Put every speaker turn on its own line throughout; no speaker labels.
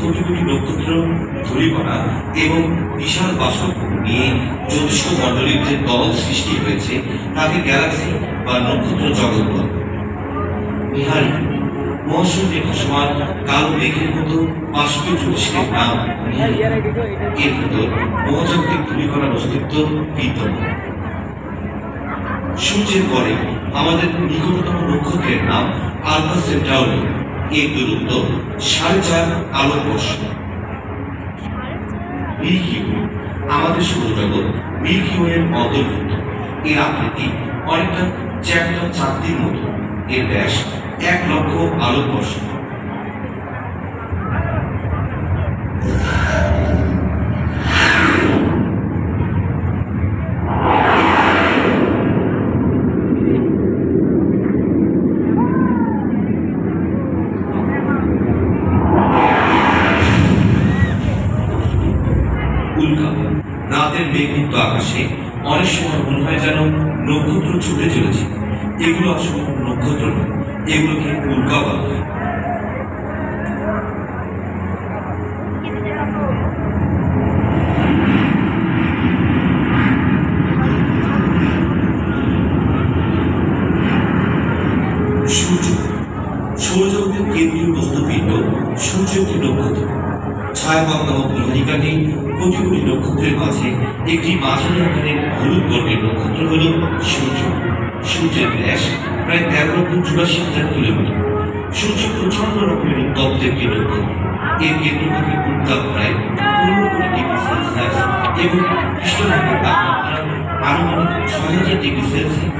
কোটি কোটি নক্ষত্র ধূলিকণা এবং বিশাল বাষ্পভূমি নিয়ে মণ্ডলীর যে সৃষ্টি হয়েছে, তাকে গ্যালাক্সি বা নক্ষত্র জগৎ ভাসমান কালো মেঘের মতো জ্যোতিষের নাম এর ভিতর অস্তিত্ব বিদ্যমান। সূর্যের পরে আমাদের নিকটতম নক্ষত্রের নাম আলফা সেন্টাউরি। এর দূরত্ব সাড়ে চার আলোকবর্ষ। মিল্কি আমাদের সৌরজগৎ মিল্কি ওয়ের অন্তর্ভুক্ত। এর আকৃতি অনেকটা চ্যাপ্টার চারটির মতো। এর ব্যাস এক লক্ষ আলোকবর্ষ। উল্কা রাতের মেঘমুক্ত আকাশে অনেক সময় মনে হয় যেন নক্ষত্র ছুটে চলেছে। এগুলো আসলে নক্ষত্র নয় এগুলোকে উল্কা বলা হয়। সূর্য। সৌরজগতের কেন্দ্রীয় বস্তুপিণ্ড, সূর্য একটি নক্ষত্র। ছায়াপথ নামক মহারিকাটি কোটি কোটি নক্ষত্রের মাঝে একটি মাঝারি আকারের হলুদ বর্গের নক্ষত্র হল সূর্য। সূর্যের ব্যাস প্রায় তেরো লক্ষ চুরাশি হাজার কিলোমিটার। সূর্য প্রচণ্ড রকমের উত্তপ্ত একটি নক্ষত্র। এর কেন্দ্রভাগে উত্তাপ প্রায় পনেরো কোটি ডিগ্রি সেলসিয়াস এবং পৃষ্ঠভাগের তাপমাত্রা আনুমানিক ছয় হাজার ডিগ্রি সেলসিয়াস।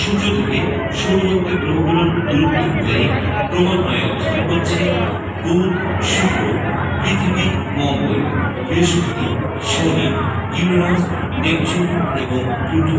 সূর্য থেকে সৌরজগতের গ্রহগুলোর দূরত্ব অনুযায়ী ক্রমান্বয়ে অবস্থান করছে। বুধ, শুক্র বৃহস্পতি শনি ইউরাস নেপচুন এবং প্লুটো